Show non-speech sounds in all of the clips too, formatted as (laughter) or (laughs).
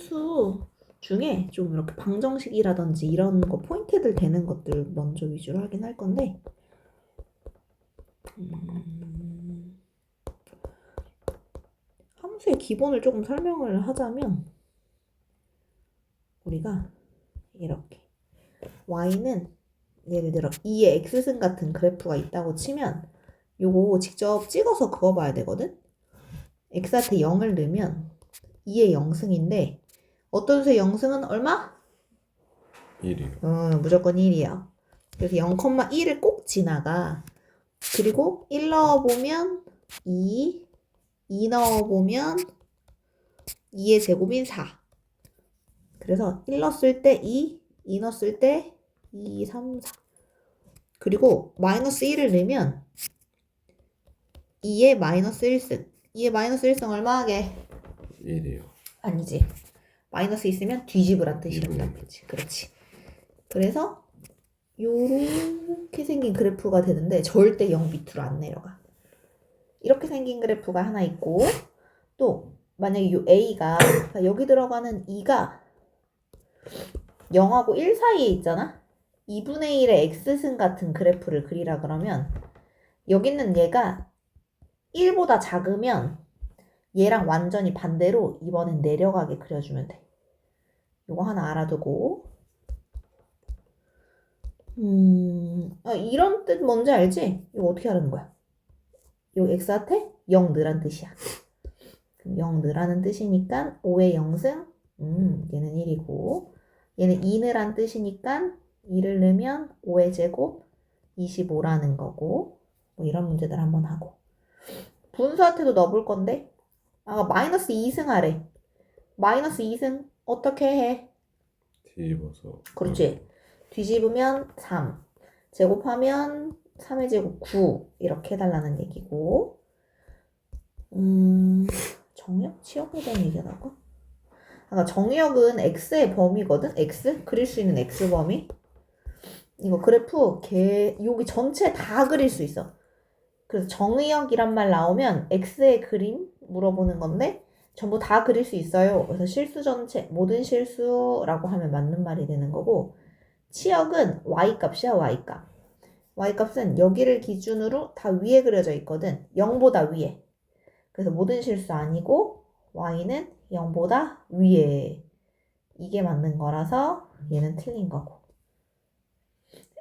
함수 중에 좀 이렇게 방정식이라든지 이런 거 포인트들 되는 것들 먼저 위주로 하긴 할 건데. 음, 함수의 기본을 조금 설명을 하자면 우리가 이렇게 y는 예를 들어 2의 x승 같은 그래프가 있다고 치면 요거 직접 찍어서 그어 봐야 되거든? x한테 0을 넣으면 2의 0승인데 어떤 수의 0승은 얼마? 1이요. 어, 무조건 1이야. 그래서 0,1을 꼭 지나가. 그리고 1 넣어보면 2, 2 넣어보면 2의 제곱인 4. 그래서 1 넣었을 때 2, 2 넣었을 때 2, 3, 4. 그리고 마이너스 1을 넣으면 2의 마이너스 1승. 2의 마이너스 1승 얼마 하게? 1이요. 아니지. 마이너스 있으면 뒤집으란 뜻이란 뒤집으란 말이지. 그렇지. 그래서 요렇게 생긴 그래프가 되는데 절대 0 밑으로 안 내려가. 이렇게 생긴 그래프가 하나 있고 또 만약에 요 A가 자, 여기 들어가는 2가 0하고 1 사이에 있잖아. 2분의 1의 x승 같은 그래프를 그리라 그러면 여기 있는 얘가 1보다 작으면 얘랑 완전히 반대로 이번엔 내려가게 그려주면 돼. 이거 하나 알아두고. 음, 아, 이런 뜻 뭔지 알지? 이거 어떻게 하라는 거야? 요 x한테 0 넣으란 뜻이야. 그럼 0 넣으라는 뜻이니까 5의 0승, 음, 얘는 1이고, 얘는 2 넣으란 뜻이니까 2를 넣으면 5의 제곱 25라는 거고, 뭐 이런 문제들 한번 하고. 분수한테도 넣어볼 건데, 아까 마이너스 2승 하래. 마이너스 2승 어떻게 해? 뒤집어서. 그렇지. 뒤집으면 3. 제곱하면 3의 제곱 9. 이렇게 해달라는 얘기고. 음, 정역? 치역에 대한 얘기하다가? 아까 정역은 x의 범위거든? x? 그릴 수 있는 x 범위? 이거 그래프 개, 여기 전체 다 그릴 수 있어. 그래서 정의역이란 말 나오면 x의 그림 물어보는 건데 전부 다 그릴 수 있어요. 그래서 실수 전체, 모든 실수라고 하면 맞는 말이 되는 거고 치역은 y값이야, y값. y값은 여기를 기준으로 다 위에 그려져 있거든. 0보다 위에. 그래서 모든 실수 아니고 y는 0보다 위에. 이게 맞는 거라서 얘는 틀린 거고.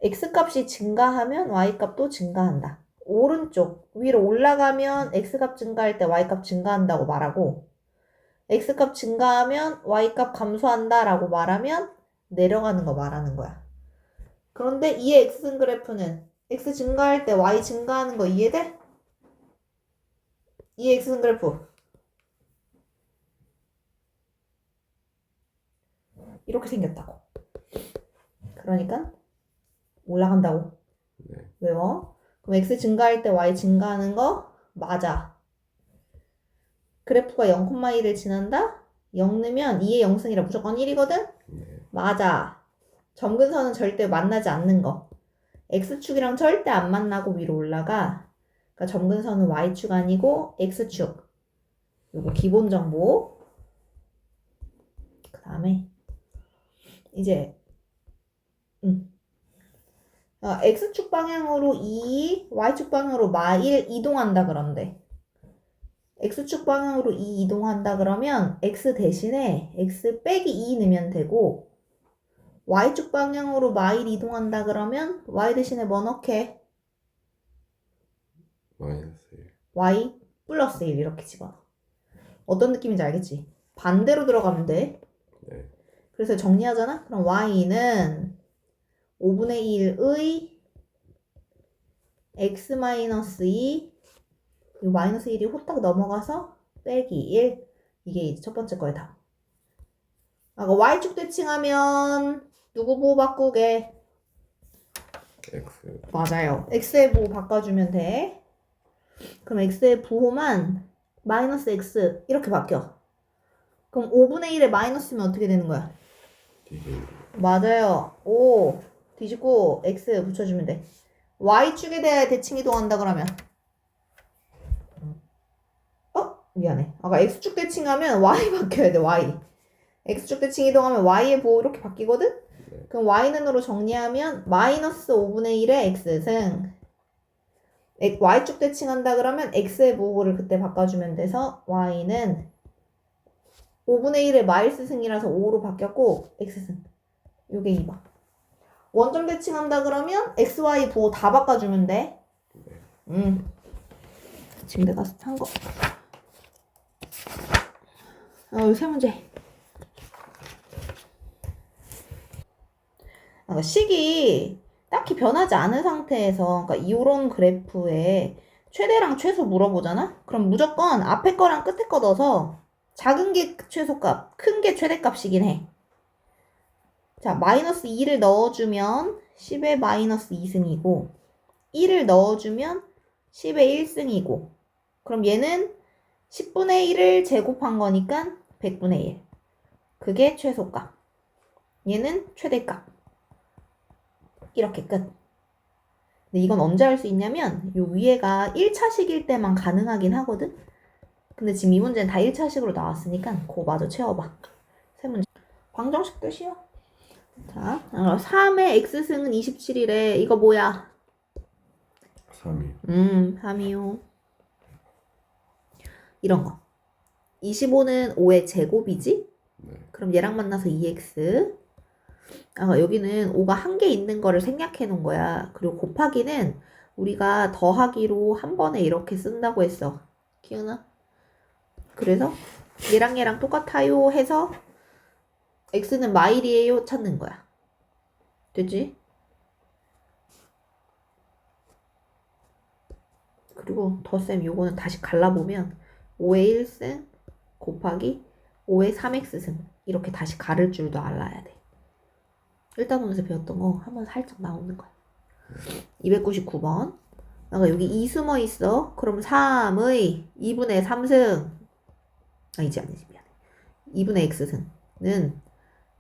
x값이 증가하면 y값도 증가한다. 오른쪽 위로 올라가면 x값 증가할 때 y값 증가한다고 말하고 x값 증가하면 y값 감소한다 라고 말하면 내려가는 거 말하는 거야. 그런데 이의 x승 그래프는 x 증가할 때 y 증가하는 거 이해돼? 이의 x승 그래프 이렇게 생겼다고. 그러니까 올라간다고. 네. 외워. 그럼 x 증가할 때 y 증가하는 거 맞아. 그래프가 0,1을 지난다? 0 넣으면 2의 0승이라 무조건 1이거든? 네. 맞아. 점근선은 절대 만나지 않는 거. x축이랑 절대 안 만나고 위로 올라가. 그러니까 점근선은 y축 아니고 x축. 요거 기본 정보. 그 다음에 이제 음. 어, x축 방향으로 2, y축 방향으로 마 1 이동한다 그런데 x축 방향으로 2 이동한다 그러면 x 대신에 x 빼기 2 넣으면 되고 y축 방향으로 마1 이동한다 그러면 y 대신에 뭐 넣게? 마이너스 1. y 플러스 1 이렇게 집어넣어. 어떤 느낌인지 알겠지? 반대로 들어가면 돼. 네. 그래서 정리하잖아? 그럼 y는 5분의 1의 x 마이너스 2 이 마이너스 1이 호딱 넘어가서 빼기 1 이게 이제 첫 번째 거에 답. 아까 y축 대칭하면 누구 보호 바꾸게? X. 맞아요. x의 보호 바꿔주면 돼. 그럼 x의 부호만 마이너스 x 이렇게 바뀌어. 그럼 5분의 1에 마이너스면 어떻게 되는 거야? 뒤집어. 맞아요. 5 뒤집고 x 붙여주면 돼. y축에 대해 대칭 이동한다 그러면 어? 미안해. 아까 x축 대칭하면 y 바뀌어야 돼. y. x축 대칭 이동하면 y의 부호 이렇게 바뀌거든? 네. 그럼 y는으로 정리하면 마이너스 5분의 1의 x승 엑- y축 대칭한다 그러면 x의 부호를 그때 바꿔주면 돼서 y는 5분의 1의 마일스 승이라서 5로 바뀌었고 x승 요게 2번 원점 대칭한다 그러면 x, y 부호 다 바꿔주면 돼 네. 음. 지금 내가 산 거. 어, 세 문제. 아, 식이 딱히 변하지 않은 상태에서, 그러니까 이런 그래프에 최대랑 최소 물어보잖아? 그럼 무조건 앞에 거랑 끝에 거 넣어서 작은 게 최소값, 큰 게 최대값이긴 해. 자, 마이너스 2를 넣어주면 10의 마이너스 2승이고, 1을 넣어주면 10의 1승이고 그럼 얘는 10분의 1을 제곱한 거니까 100분의 1 그게 최소값. 얘는 최대값. 이렇게 끝. 근데 이건 언제 할 수 있냐면 요 위에가 1차식일 때만 가능하긴 하거든? 근데 지금 이 문제는 다 1차식으로 나왔으니까 그거 마저 채워봐. 세 문제. 방정식도 쉬워. 자 3의 x승은 27이래 이거 뭐야? 3이. 음, 3이요. 이런 거. 25는 5의 제곱이지? 네. 그럼 얘랑 만나서 2x. 아, 여기는 5가 한 개 있는 거를 생략해 놓은 거야. 그리고 곱하기는 우리가 더하기로 한 번에 이렇게 쓴다고 했어. 기억나? 그래서 얘랑 얘랑 똑같아요 해서 x는 마일이에요 찾는 거야. 됐지? 그리고 덧셈 요거는 다시 갈라보면 5의 1승 곱하기 5의 3x승 이렇게 다시 가를 줄도 알아야 돼. 일단 오늘서 배웠던 거 한번 살짝 나오는 거야. 299번. 아까 여기 2 숨어 있어. 그럼 3의 2분의 3승. 아니지, 아니지, 미안해. 2분의 x승은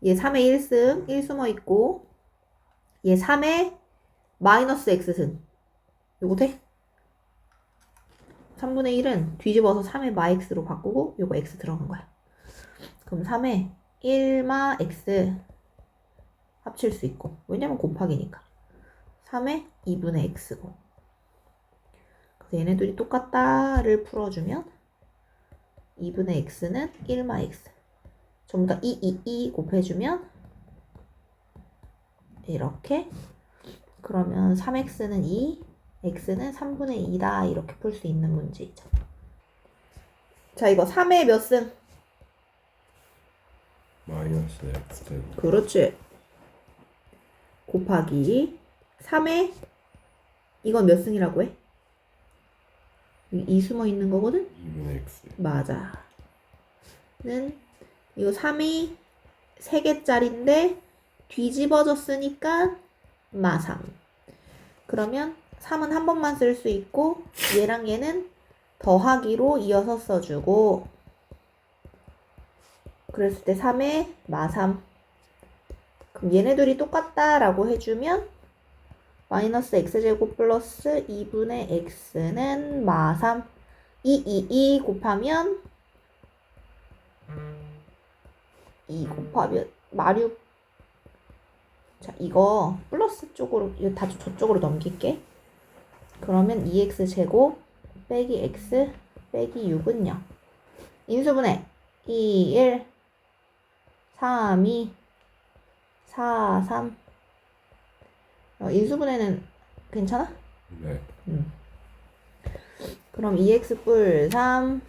얘 3의 1승 1 숨어 있고 얘 3의 마이너스 x승. 요거 돼? 3분의 1은 뒤집어서 3의 마x로 바꾸고 요거 x 들어간 거야. 그럼 3의 1마 x 합칠 수 있고 왜냐면 곱하기니까. 3의 2분의 x고. 그래서 얘네들이 똑같다를 풀어주면 2분의 x는 1마 x 전부 다 2, 2, 2 곱해주면 이렇게. 그러면 3x는 2 x는 3분의 2다 이렇게 풀 수 있는 문제이죠. 자 이거 3의 몇 승? 마이너스 x 제곱. 그렇지. 곱하기 3의 이건 몇 승이라고 해? 이, 이 숨어 있는 거거든? 2분의 x. 맞아. 는 이거 3이 3개짜리인데 뒤집어졌으니까 마3. 그러면 3은 한 번만 쓸 수 있고 얘랑 얘는 더하기로 이어서 써주고 그랬을 때 3에 마3 그럼 얘네들이 똑같다라고 해주면 마이너스 x제곱 플러스 2분의 x는 마3 2, 2, 2 곱하면 2 곱하면 마류 자 이거 플러스 쪽으로 이거 다 저쪽으로 넘길게 그러면 2x 제곱 빼기 x 빼기 6은 0 인수분해 2, 1 3, 2 4, 3 어, 인수분해는 괜찮아? 네. 음. 그럼 2x 뿔 3,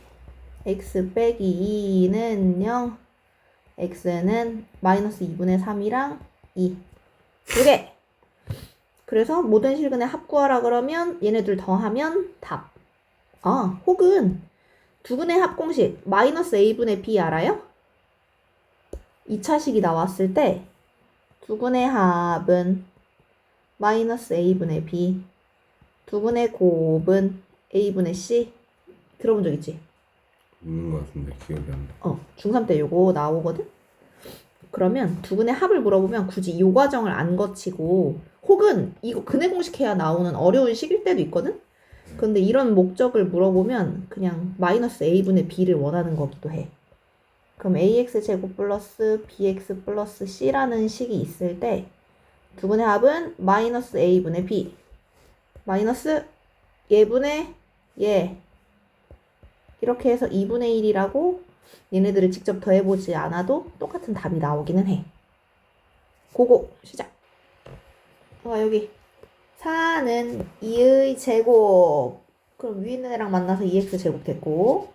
x 빼기 2는 0, x는 마이너스 2분의 3이랑 2. 두 개. 그래서 모든 실근의 합 구하라 그러면 얘네들 더하면 답. 아, 혹은 두근의 합 공식 마이너스 a분의 b 알아요? 2차식이 나왔을 때 두근의 합은 마이너스 a분의 b 두분의 곱은 a분의 c 들어본 적 있지? 있는 것 같은데 기억이 안 나. 어, 중3 때 요거 나오거든? 그러면 두분의 합을 물어보면 굳이 요 과정을 안 거치고 혹은 이거 근해 공식해야 나오는 어려운 식일 때도 있거든? 근데 이런 목적을 물어보면 그냥 마이너스 a분의 b를 원하는 거기도 해. 그럼 ax 제곱 플러스 bx 플러스 c라는 식이 있을 때 두분의 합은 마이너스 a분의 b 마이너스 예분의 예 이렇게 해서 2분의 1이라고 얘네들을 직접 더해보지 않아도 똑같은 답이 나오기는 해. 고고 시작. 어, 여기 4는 2의 제곱 그럼 위에 있는 애랑 만나서 2x 제곱 됐고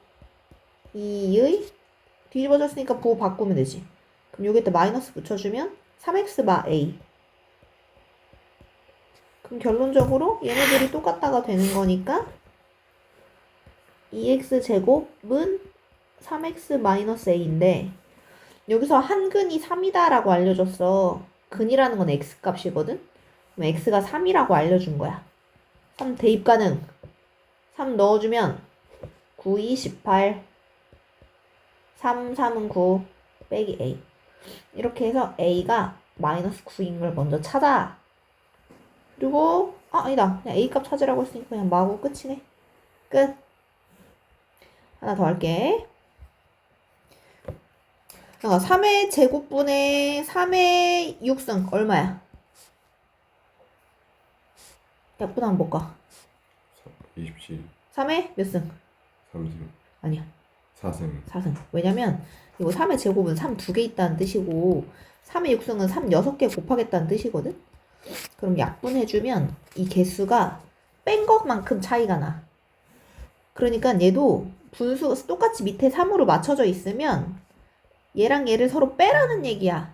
2의 뒤집어졌으니까 부호 바꾸면 되지. 그럼 여기다 마이너스 붙여주면 3x 바 a 그럼 결론적으로 얘네들이 똑같다가 되는 거니까 2x 제곱은 3x 마이너스 a인데 여기서 한 근이 3이다라고 알려줬어. 근이라는 건 x 값이거든. X가 3이라고 알려준 거야. 3 대입 가능. 3 넣어주면 9, 2, 18. 3, 3은 9. 빼기 a. 이렇게 해서 a가 마이너스 9인 걸 먼저 찾아. 그리고 아 아니다. 그냥 a 값 찾으라고 했으니까 그냥 마구 끝이네. 끝. 하나 더 할게. 어, 3의 제곱분의 3의 6승 얼마야? 약분 한번 볼까? 27 3의 몇 승? 30 아니야 4승 4승 왜냐면 이거 3의 제곱은 3 두 개 있다는 뜻이고 3의 6승은 3 6개 곱하겠다는 뜻이거든? 그럼 약분해 주면 이 개수가 뺀 것만큼 차이가 나 그러니까 얘도 분수가 똑같이 밑에 3으로 맞춰져 있으면 얘랑 얘를 서로 빼라는 얘기야.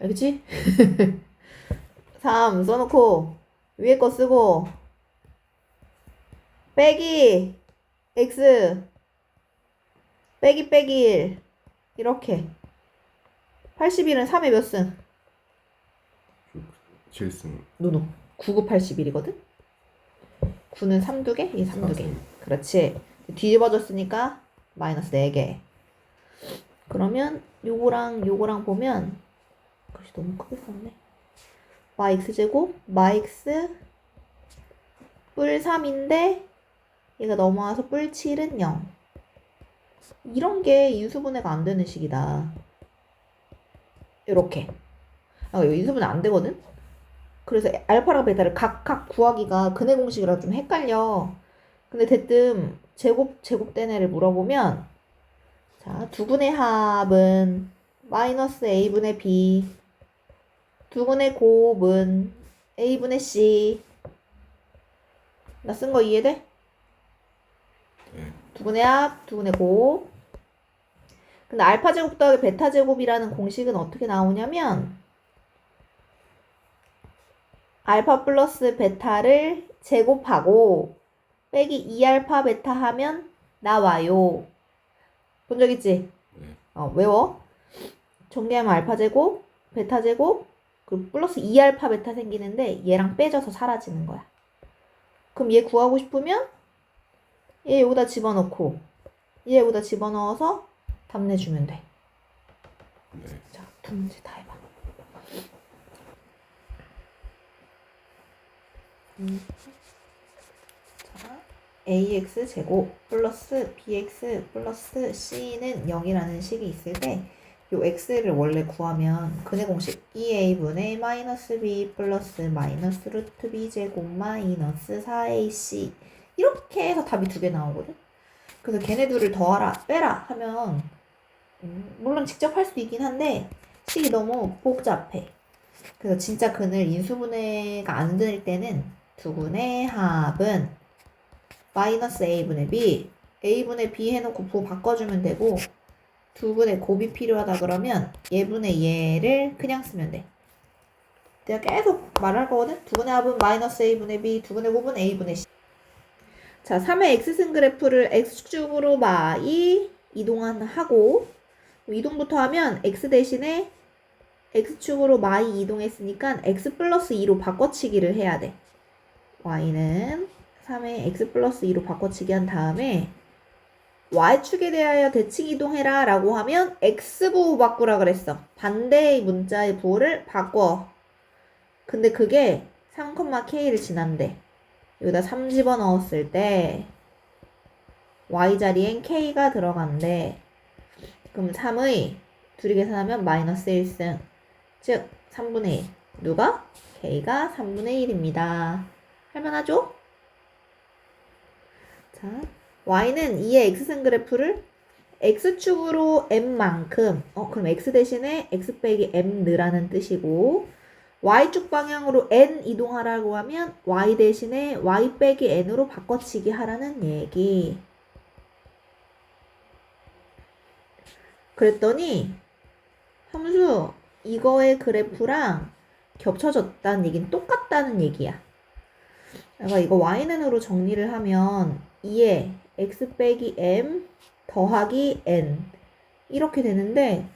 알겠지? (laughs) 3 써놓고 위에 거 쓰고 빼기 x 빼기 빼기 1 이렇게 81은 3의 몇 승? 7승 노노 9구 81이거든? 9는 3두 개? 이3두 개. 사승. 그렇지. 뒤집어졌으니까 마이너스 4개. 그러면 요거랑 요거랑 보면 글씨 너무 크게 썼네. 마x 제곱 마x 뿔 3인데 얘가 넘어와서 뿔 7은 0. 이런 게 인수분해가 안 되는 식이다. 이렇게. 아, 이거 인수분해 안 되거든? 그래서 알파랑 베타를 각각 구하기가 근해 공식이라 좀 헷갈려. 근데 대뜸 제곱 제곱된 애를 물어보면 자, 두근의 합은 마이너스 a분의 b 두근의 곱은 a분의 c 나 쓴 거 이해돼? 네 두근의 합, 두근의 곱 근데 알파 제곱 더하기 베타 제곱이라는 공식은 어떻게 나오냐면 알파 플러스 베타를 제곱하고 빼기 2알파 베타 하면 나와요. 본 적 있지? 네. 어, 외워. 전개하면 알파 제곱, 베타 제곱, 그리고 플러스 2알파 베타 생기는데 얘랑 빼져서 사라지는 거야. 그럼 얘 구하고 싶으면 얘 여기다 집어넣고 얘 여기다 집어넣어서 답 내주면 돼. 네. 자, 두 문제 다 해봐. 음. 자, ax 제곱 플러스 bx 플러스 c는 0이라는 식이 있을 때, 요 x를 원래 구하면 근해 공식 2a분의 마이너스 b 플러스 마이너스 루트 b 제곱 마이너스 4ac 이렇게 해서 답이 두 개 나오거든. 그래서 걔네 둘을 더하라 빼라 하면 음, 물론 직접 할 수도 있긴 한데 식이 너무 복잡해. 그래서 진짜 근을 인수분해가 안 될 때는 두근의 합은 마이너스 a분의 b, a분의 b 해놓고 부호 바꿔주면 되고 두근의 곱이 필요하다 그러면 얘분의 얘를 그냥 쓰면 돼. 내가 계속 말할 거거든. 두근의 합은 마이너스 a분의 b, 두근의 곱은 a분의 c. 자, 3의 x승 그래프를 x축으로 마이 이동하고 이동부터 하면 x 대신에 x축으로 마이 이동했으니까 x 플러스 2로 바꿔치기를 해야 돼. y는 3의 x 플러스 2로 바꿔치기 한 다음에 y축에 대하여 대칭 이동해라 라고 하면 x부호 바꾸라 그랬어. 반대의 문자의 부호를 바꿔. 근데 그게 3,k를 지난대. 여기다 3 집어 넣었을 때 y 자리엔 k가 들어간대. 그럼 3의 둘이 계산하면 마이너스 1승. 즉 3분의 1. 누가? K가 3분의 1입니다. 할만하죠? 자, Y는 2의 X승 그래프를 X축으로 M만큼, 어, 그럼 X 대신에 X 빼기 M 느라는 뜻이고, Y축 방향으로 N 이동하라고 하면 Y 대신에 Y 빼기 N으로 바꿔치기 하라는 얘기. 그랬더니, 함수, 이거의 그래프랑 겹쳐졌다는 얘기는 똑같다는 얘기야. 그러니까 이거 Y는으로 정리를 하면 2에 X 빼기 M 더하기 N. 이렇게 되는데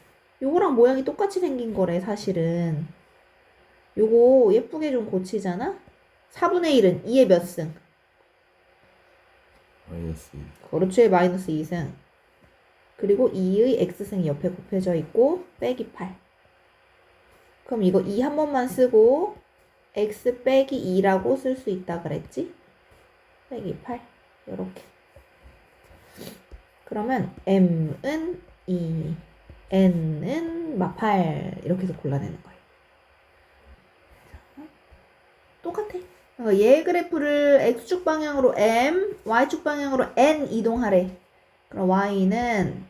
요거랑 모양이 똑같이 생긴 거래 사실은. 요거 예쁘게 좀 고치잖아? 4분의 1은 2의 몇 승? 마이너스 2. 그렇지 마이너스 2승. 그리고 2의 X승이 옆에 곱해져 있고 빼기 8 그럼 이거 2 한 번만 쓰고 X 빼기 2라고 쓸 수 있다 그랬지? 빼기 8 요렇게 그러면 M은 2 N은 막8 이렇게 해서 골라내는 거예요 자, 똑같아 그러니까 얘 그래프를 X축 방향으로 M, Y축 방향으로 N 이동하래. 그럼 Y는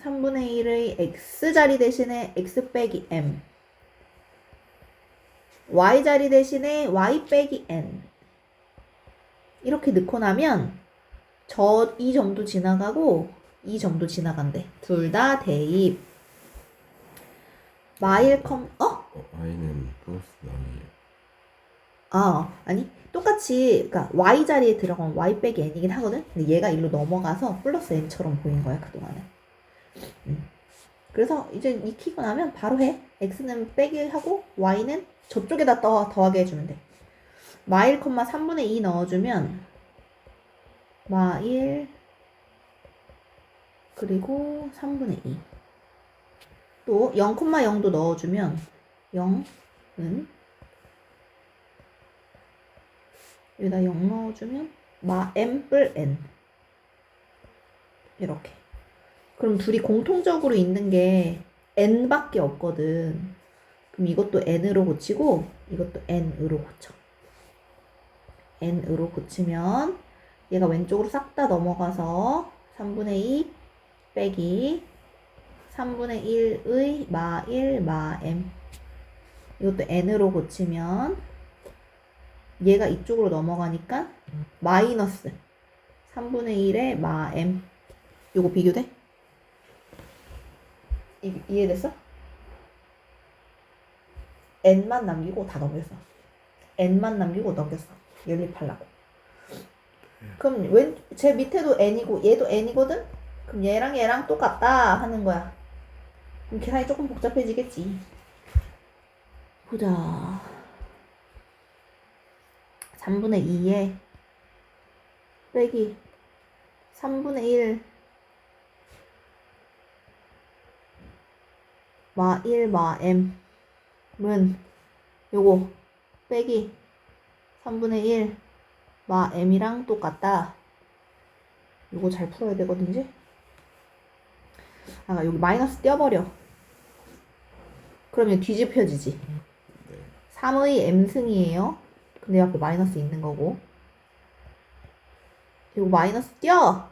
3분의 1의 X자리 대신에 X 빼기 M. Y자리 대신에 Y 빼기 N. 이렇게 넣고 나면 저 이 점도 지나가고 이 점도 지나간대. 둘 다 대입. 마일 컴, 어? 어, Y는 플러스 남이에요. 아, 아니, 똑같이, 그니까, y 자리에 들어가면 y 빼기 n이긴 하거든? 근데 얘가 일로 넘어가서 플러스 n처럼 보인 거야, 그 동안은. 음. 그래서 이제 익히고 나면 바로 해. x는 빼기 하고, y는 저쪽에다 더, 더하게 해주면 돼. 마일 컴마 3분의 2 넣어주면, 마일, 그리고 3분의 2. 또, 0,0도 넣어주면, 0은 여기다 0 넣어주면 마 m 뿔 n. 이렇게. 그럼 둘이 공통적으로 있는 게 n밖에 없거든. 그럼 이것도 n으로 고치고 이것도 n으로 고쳐. N으로 고치면 얘가 왼쪽으로 싹 다 넘어가서 3분의 2 빼기 3분의 1의 마 1, 마 m. 이것도 n으로 고치면 얘가 이쪽으로 넘어가니까 마이너스 3분의 1의 마 m. 요거 비교돼? 이, 이해됐어? n만 남기고 다 넘겼어. n만 남기고 넘겼어. 연립하려고 그럼 왼, 제 밑에도 n이고 얘도 n이거든? 그럼 얘랑 얘랑 똑같다 하는 거야. 그럼 계산이 조금 복잡해지겠지. 보자. 3분의 2에 빼기 3분의 1 마 1, 마 m은 요거 빼기 3분의 1 마 m이랑 똑같다. 요거 잘 풀어야 되거든, 이제. 아, 여기 마이너스 떼어버려. 그러면 뒤집혀지지. 네. 3의 m승이에요. 근데 앞에 마이너스 있는 거고. 이거 마이너스 띄어.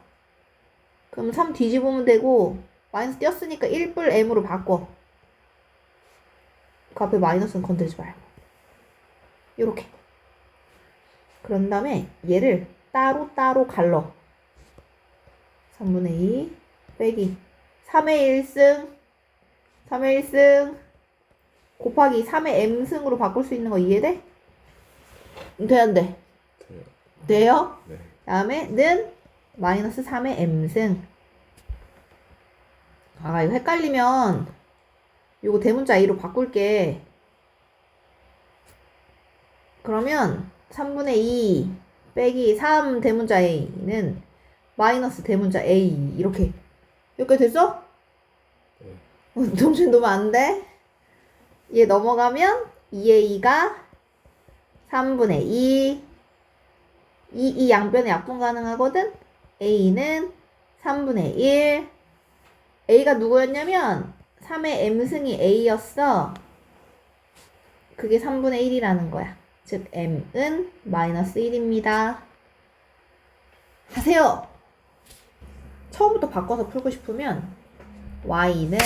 그럼 3 뒤집으면 되고, 마이너스 띄었으니까 1뿔 m으로 바꿔. 그 앞에 마이너스는 건들지 말고. 요렇게. 그런 다음에 얘를 따로따로 갈러. 3분의 2 빼기 3의 1승 3의 1승 곱하기 3의 m승으로 바꿀 수 있는 거 이해돼? 돼, 안 돼? 돼요. 돼요? 네. 다음에 는 마이너스 3의 m승 아 이거 헷갈리면 요거 대문자 a로 바꿀게 그러면 3분의 2 빼기 3 대문자 a는 마이너스 대문자 a 이렇게 이렇게 됐어? 네. 어, 정신 놓으면 안 돼? 얘 넘어가면 2a가 3분의 2 이, 이 양변에 약분 가능하거든? a는 3분의 1 A가 누구였냐면 3의 M승이 A였어. 그게 3분의 1이라는 거야. 즉 M은 마이너스 1입니다. 하세요. 처음부터 바꿔서 풀고 싶으면 Y는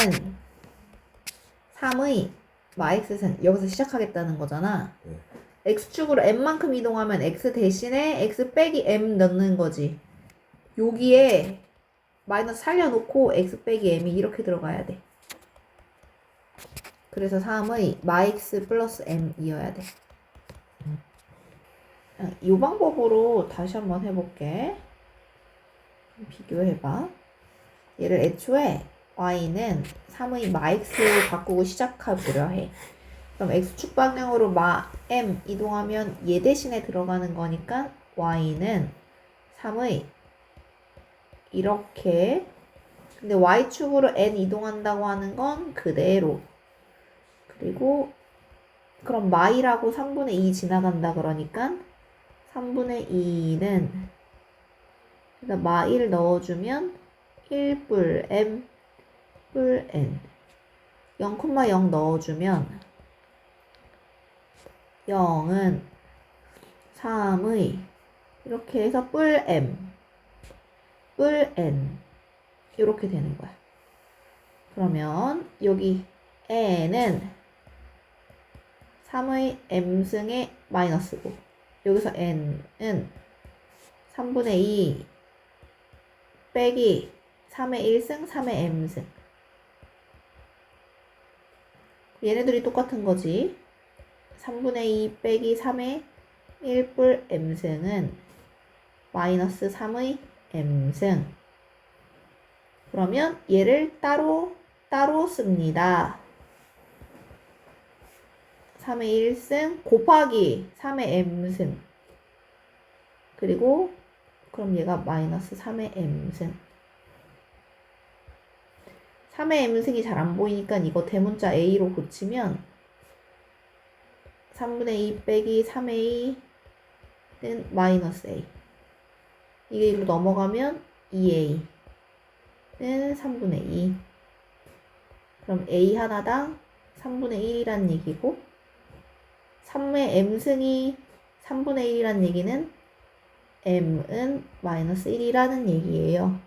3의 마X승 여기서 시작하겠다는 거잖아. 네. X축으로 M만큼 이동하면 X 대신에 X 빼기 M 넣는 거지. 여기에 마이너스 살려놓고 X 빼기 M이 이렇게 들어가야 돼. 그래서 3의 마X 플러스 M이어야 돼. 아, 이 방법으로 다시 한번 해볼게. 비교해봐. 얘를 애초에 y는 3의 마x로 바꾸고 시작해보려 해. 그럼 x축 방향으로 마 m 이동하면 얘 대신에 들어가는 거니까 y는 3의 이렇게 근데 y축으로 n 이동한다고 하는 건 그대로 그리고 그럼 마이라고 3분의 2 지나간다 그러니까 3분의 2는 그래서 마일 넣어주면 1뿔 m 뿔 n. 0,0 넣어주면 0은 3의 이렇게 해서 뿔 m 뿔 n. 이렇게 되는 거야. 그러면 여기 n은 3의 m승의 마이너스고 여기서 n은 3분의 2 빼기 3의 1승, 3의 m승. 얘네들이 똑같은 거지. 3분의 2 빼기 3의 1뿔 m승은 마이너스 3의 m승. 그러면 얘를 따로 따로 씁니다. 3의 1승 곱하기 3의 m승. 그리고 그럼 얘가 마이너스 3의 m승. 3의 m승이 잘 안 보이니까 이거 대문자 a로 고치면 3분의 2 빼기 3a 는 마이너스 a. 이게 이로 넘어가면 2a 는 3분의 2. 그럼 a 하나당 3분의 1이란 얘기고 3의 m승이 3분의 1이란 얘기는 m은 마이너스 1이라는 얘기예요.